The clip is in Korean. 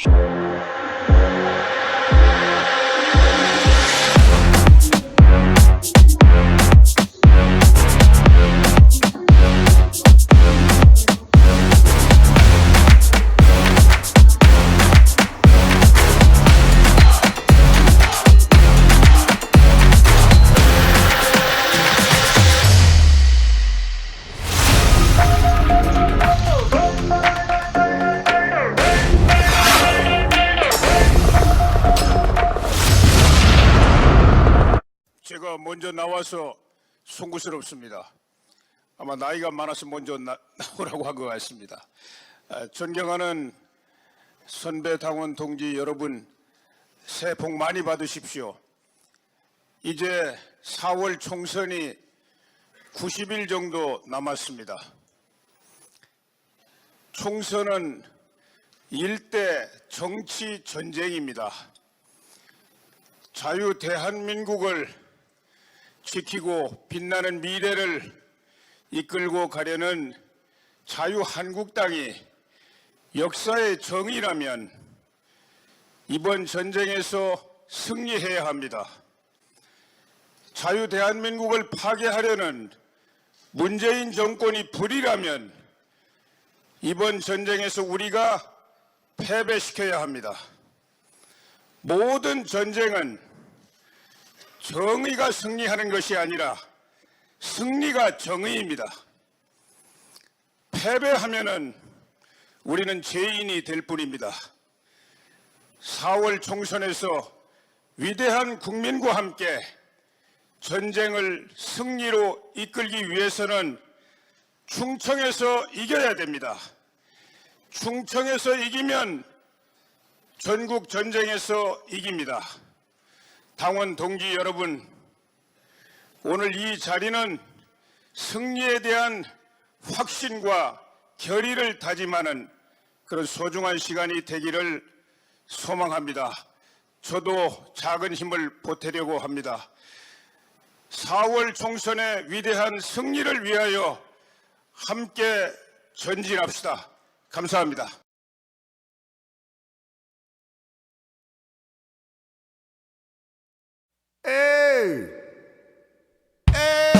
제 나와서 송구스럽습니다. 아마 나이가 많아서 먼저 나, 나오라고 한 것 같습니다. 아, 존경하는 선배 당원 동지 여러분, 새해 복 많이 받으십시오. 이제 4월 총선이 90일 정도 남았습니다. 총선은 일대 정치 전쟁입니다. 자유 대한민국을 지키고 빛나는 미래를 이끌고 가려는 자유한국당이 역사의 정의라면 이번 전쟁에서 승리해야 합니다. 자유 대한민국을 파괴하려는 문재인 정권이 불이라면 이번 전쟁에서 우리가 패배시켜야 합니다. 모든 전쟁은 정의가 승리하는 것이 아니라 승리가 정의입니다. 패배하면은 우리는 죄인이 될 뿐입니다. 4월 총선에서 위대한 국민과 함께 전쟁을 승리로 이끌기 위해서는 충청에서 이겨야 됩니다. 충청에서 이기면 전국 전쟁에서 이깁니다. 당원 동지 여러분, 오늘 이 자리는 승리에 대한 확신과 결의를 다짐하는 그런 소중한 시간이 되기를 소망합니다. 저도 작은 힘을 보태려고 합니다. 4월 총선의 위대한 승리를 위하여 함께 전진합시다. 감사합니다. 에이! 에이!